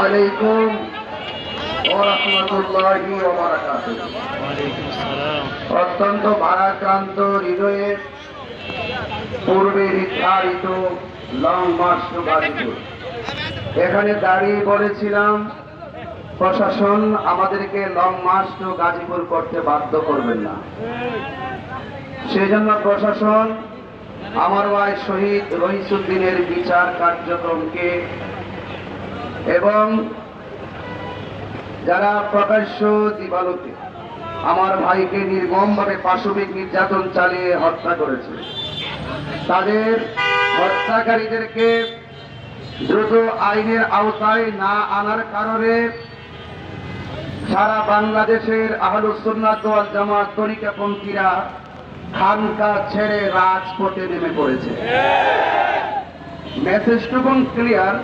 আলাইকুম অত্যন্ত ভারাক্রান্ত হৃদয়ে পূর্বে নির্ধারিত লং মার্চ এখানে দাঁড়িয়ে বলেছিলাম প্রশাসন আমাদেরকে লং মার্চ টু গাজীপুর করতে বাধ্য করবেন না। সেজন্য প্রশাসন আমার ভাই শহীদ রহিসুদ্দিনের বিচার কার্যক্রমকে এবং যারা প্রকাশ্য দিবালোকে আমার ভাইকে নির্মমভাবে পাশবিক নির্যাতন চালিয়ে হত্যা করেছে তাদের হত্যাকারীদেরকে দ্রুত আইনের আওতায় না আনার কারণে সারা বাংলাদেশের আহলুসুন্নাত জামাত তরিকাপন্থীরা খানকা ছেড়ে রাজপথে নেমে পড়েছে। মেসেজটুকুন ক্লিয়ার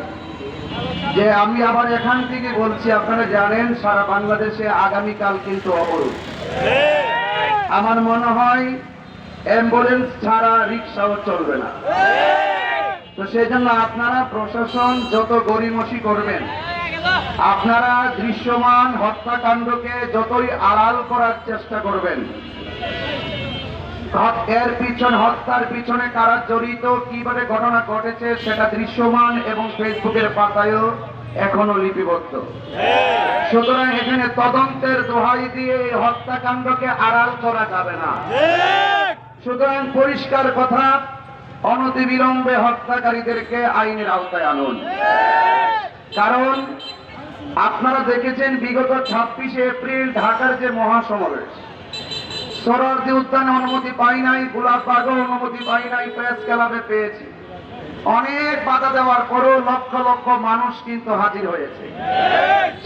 যে আমি আবার এখান থেকে বলছি, আপনারা জানেন, সারা বাংলাদেশে আগামীকাল কিন্তু অবরোধ। আমার মনে হয় অ্যাম্বুলেন্স ছাড়া রিক্সাও চলবে না। তো সেই জন্য আপনারা প্রশাসন যত গরিমসি করবেন, আপনারা দৃশ্যমান হত্যাকাণ্ডকে যতই আড়াল করার চেষ্টা করবেন এর পিছন, হত্যার পিছনে কারা জড়িত, কীভাবে ঘটনা ঘটেছে সেটা দৃশ্যমান এবং ফেসবুকের পাতায়ও এখনও লিপিবদ্ধ। সুতরাং এখানে তদন্তের দোহাই দিয়ে এই হত্যাকাণ্ডকে আড়াল করা যাবে না। সুতরাং পরিষ্কার কথা, অনতিবিলম্বে হত্যাকারীদেরকে আইনের আওতায় আনুন। কারণ আপনারা দেখেছেন বিগত ছাব্বিশে এপ্রিল ঢাকার যে মহাসমাবেশ সরারদি উদ্যানে অনুমতি পাই নাই গোলাপবাগও অনুমতি পাই নাই, প্রেস ক্লাবে পেয়েছি। অনেক বাধা দেওয়ার পরেও লক্ষ লক্ষ মানুষ কিন্তু হাজির হয়েছে।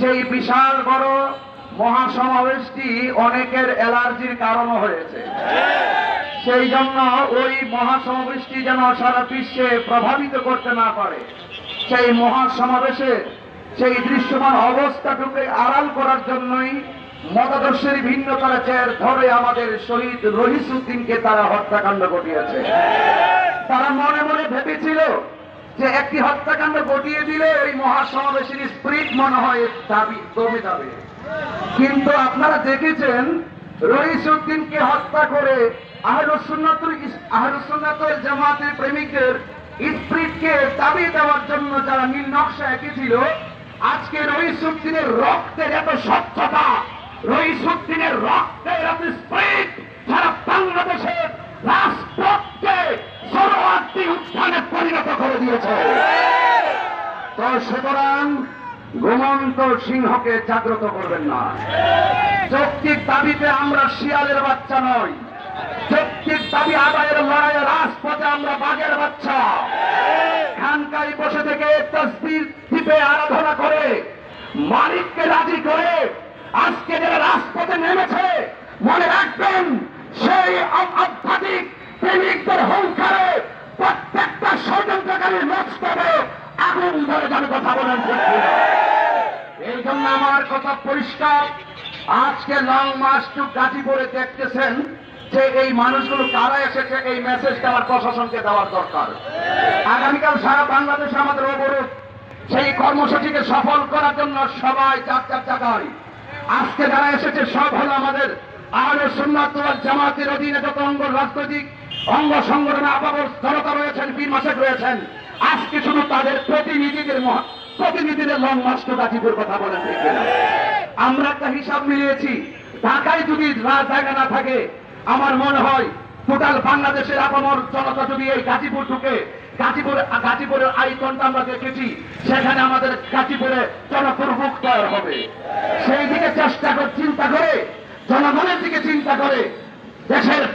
সেই বিশাল বড় মহাসমাবেশটি অনেকের অ্যালার্জির কারণও হয়েছে। সেই জন্য ওই মহাসমাবেশটি যেন সারা বিশ্বে প্রভাবিত করতে না পারে। সেই মহাসমাবেশে সেই দৃশ্যমান অবস্থাটুকে আড়াল করার জন্যই মতাদর্শের ভিন্নতার চের ধরে আমাদের শহীদ রহিসুদ্দিনকে তারা হত্যাকাণ্ড ঘটিয়েছে। তারা মনে মনে ভেবেছিল যে একটি হত্যাকাণ্ড ঘটিয়ে দিলে ওই মহাসমাবেশের স্প্রিট মনে হয় দাবি দমে যাবে। কিন্তু আপনারা দেখেছেন, রহিসুদ্দিনকে হত্যা করে আহলুসুন্নাতুল ইস- আহলুসুন্নাতুল জামাতের প্রেমিকদের স্প্রিটকে দাবি দেওয়ার জন্য যারা নীল নকশা এঁকেছিল, আজকে রহিসুদ্দিনের রক্তের এত স্বচ্ছতা রহিসুদ্দিনের রক্তের এত স্প্রিট সারা বাংলাদেশের রাষ্ট্রকে সরোয়ার্দী উত্থানে পরিণত করে দিয়েছে তো সুতরাং ঘুমন্ত সিংহকে জাগ্রত করবেন না। যৌক্তিক দাবিতে আমরা শিয়ালের বাচ্চা নই। যৌক্তিক দাবি আদায়ের লড়াইয়ে রাজপথে আমরা বাঘের বাচ্চা। খানকাই বসে থেকে তসবির দ্বীপে আরাধনা করে, মালিককে রাজি করে আজকে যারা রাজপথে নেমেছে, মনে রাখবেন, সেই আধ্যাত্মিক প্রেমিকদের হুঙ্কারে প্রত্যেকটা ষড়যন্ত্রকারীর মস্তবে আগুন ধরে যাবে কথা বলেন জন্য আমার কথা পরিষ্কার। আজকে লং মার্চ টু গাজীপুরে দেখতেছেন যে এই মানুষগুলো কারা এসেছে, এই মেসেজটা আমার প্রশাসনকে দেওয়ার দরকার। আগামীকাল সারা বাংলাদেশে আমাদের অবরোধ। সেই কর্মসূচিকে সফল করার জন্য সবাই চার চার জায়গায়। আজকে যারা এসেছে, সব হলো আমাদের আহলে সুন্নাত জামাতের অধীনে যত অঙ্গ রাজনৈতিক, অঙ্গ সংগঠনে আবাবর জনতা রয়েছেন পীর মাসেক রয়েছেন। আজকে শুধু তাদের প্রতিনিধিদের প্রতিনিধিদের লং মাস্ট গাজীপুর কথা বলেন আমরা একটা হিসাব মিলিয়েছি। ঢাকায় যদি রা- জায়গা না থাকে, আমার মনে হয় টোটাল বাংলাদেশের আপামর জনতা যদি এই গাজীপুর ঢুকে, গাজীপুর, গাজীপুরের আইকনটা আমরা দেখেছি, সেখানে আমাদের গাজীপুরে জনদুর্ভোগ তৈরি হবে। সেই দিকে চেষ্টা করে, চিন্তা করে, জনগণের দিকে চিন্তা করে, দেশের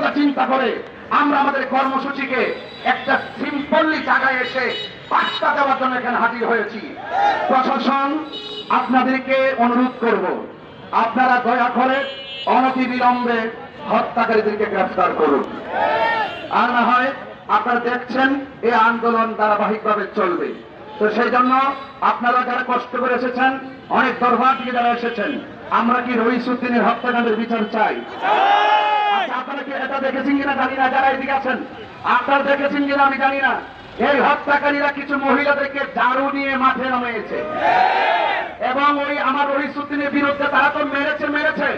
কথা চিন্তা করে, আমরা আমাদের কর্মসূচিকে একটা সিম্পললি জায়গায় এসে পাঁচটা দেওয়ার জন্য এখানে হাজির হয়েছি। প্রশাসন, আপনাদেরকে অনুরোধ করব, আপনারা দয়া করে অনতি বিলম্বে হত্যাকারীদেরকে গ্রেফতার করুন। আর না হয় আপনারা দেখছেন এই আন্দোলন ধারাবাহিকভাবে চলবে। তো সেই জন্য আপনারা যারা কষ্ট করে এসেছেন, অনেক দরবার থেকে যারা এসেছেন, আমরা কি রহিসুদ্দিনের হত্যাকাণ্ডের বিচার চাই? আপনারা দেখেছেন কিনা আমি জানি না। এই হত্যাকারীরা কিছু মহিলাদেরকে ঝাড়ু নিয়ে মাঠে নামিয়েছে। এবং ওই আমার রহিসুদ্দিনের বিরুদ্ধে তারা তো মেরেছে মেরেছে।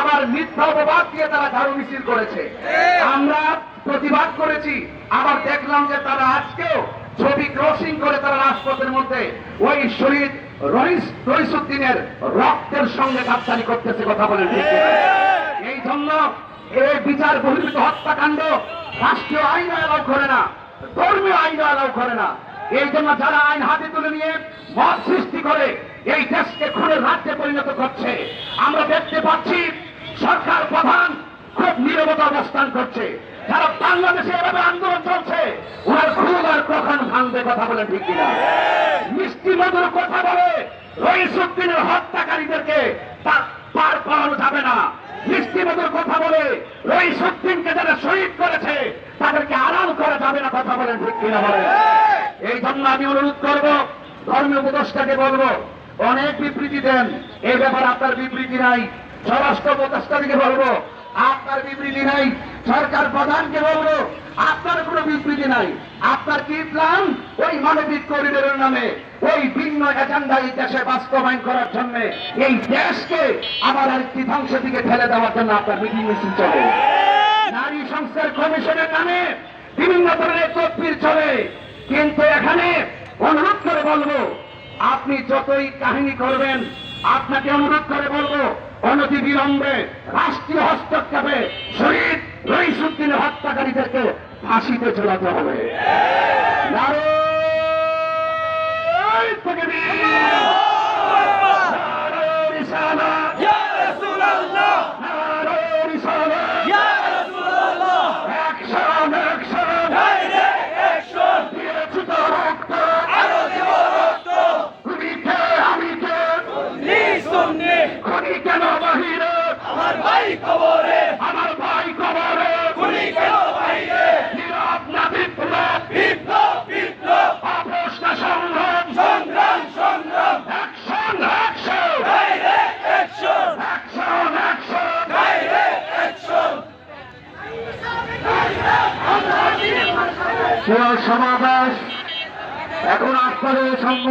আবার মিথ্যা অপবাদ দিয়ে তারা ঝাড়ু মিছিল করেছে। আমরা প্রতিবাদ করেছি, আবার দেখলাম যে তারা আজকেও ছবি ক্রসিং করে তারা রাজপথের মধ্যে ওই শহীদ রহিস রহিসুদ্দিনের রক্তের সঙ্গে গাদ্দারি করতেছে, কথা বলেন এই জন্য এই বিচার বহির্ভূত হত্যাকাণ্ড রাষ্ট্রীয় আইন অ্যালাউ করে না, ধর্মীয় আইন অ্যালাউ করে না। এই জন্য যারা আইন হাতে তুলে নিয়ে মত সৃষ্টি করে, এই দেশকে খুনের রাজ্যে পরিণত করছে। আমরা দেখতে পাচ্ছি সরকার প্রধান খুব নিরবতা অবস্থান করছে। যারা বাংলাদেশে এভাবে আন্দোলন চলছে, ওনার খুব আর কখন ভাঙবে কথা বলে ঠিক কিনা। মিষ্টি মধুর কথা বলে রইসুদ্দিনের হত্যাকারীদেরকে তা পার পাওয়ানো যাবে না। মিষ্টি কথা বলে ওই সত্যিনকে যারা শহীদ করেছে, তাদেরকে আড়াল করা যাবে না কথা বলেন ঠিক কিনা বলেন? এই জন্য আমি অনুরোধ করব, ধর্মীয় উপদেষ্টাকে বলব, অনেক বিবৃতি দেন। এই ব্যাপার আপনার বিবৃতি নাই। স্বরাষ্ট্র উপদেষ্টাকে বলব, আপনার বিবৃতি নাই। সরকার প্রধানকে বলব, আপনার কোনো বিবৃতি নাই। আপনার কি প্ল্যান ওই মানবিক করিডোরের নামে, ওই ভিন্ন এজেন্ডা এই দেশে বাস্তবায়ন করার জন্য এই দেশকে আবার আরেকটি ধ্বংসের দিকে ঠেলে দেওয়ার জন্য আপনার মিটিং মিছিল চলে নারী সংস্কার কমিশনের নামে বিভিন্ন ধরনের তদবির চলে। কিন্তু এখানে অনুরোধ করে বলব, আপনি যতই কাহিনী করবেন, আপনাকে অনুরোধ করে বলব অনতি বিলম্বে রাষ্ট্রীয় হস্তক্ষেপে শহীদ রইসুদ্দিনের হত্যাকারীদেরকে ফাঁসিতে ঝোলাতে হবে। নারায়ণ তাকবীর! নারায়ণ রিসালাত! নারায়ণ সমাবেশ। এখন আপনাদের সম্মুখে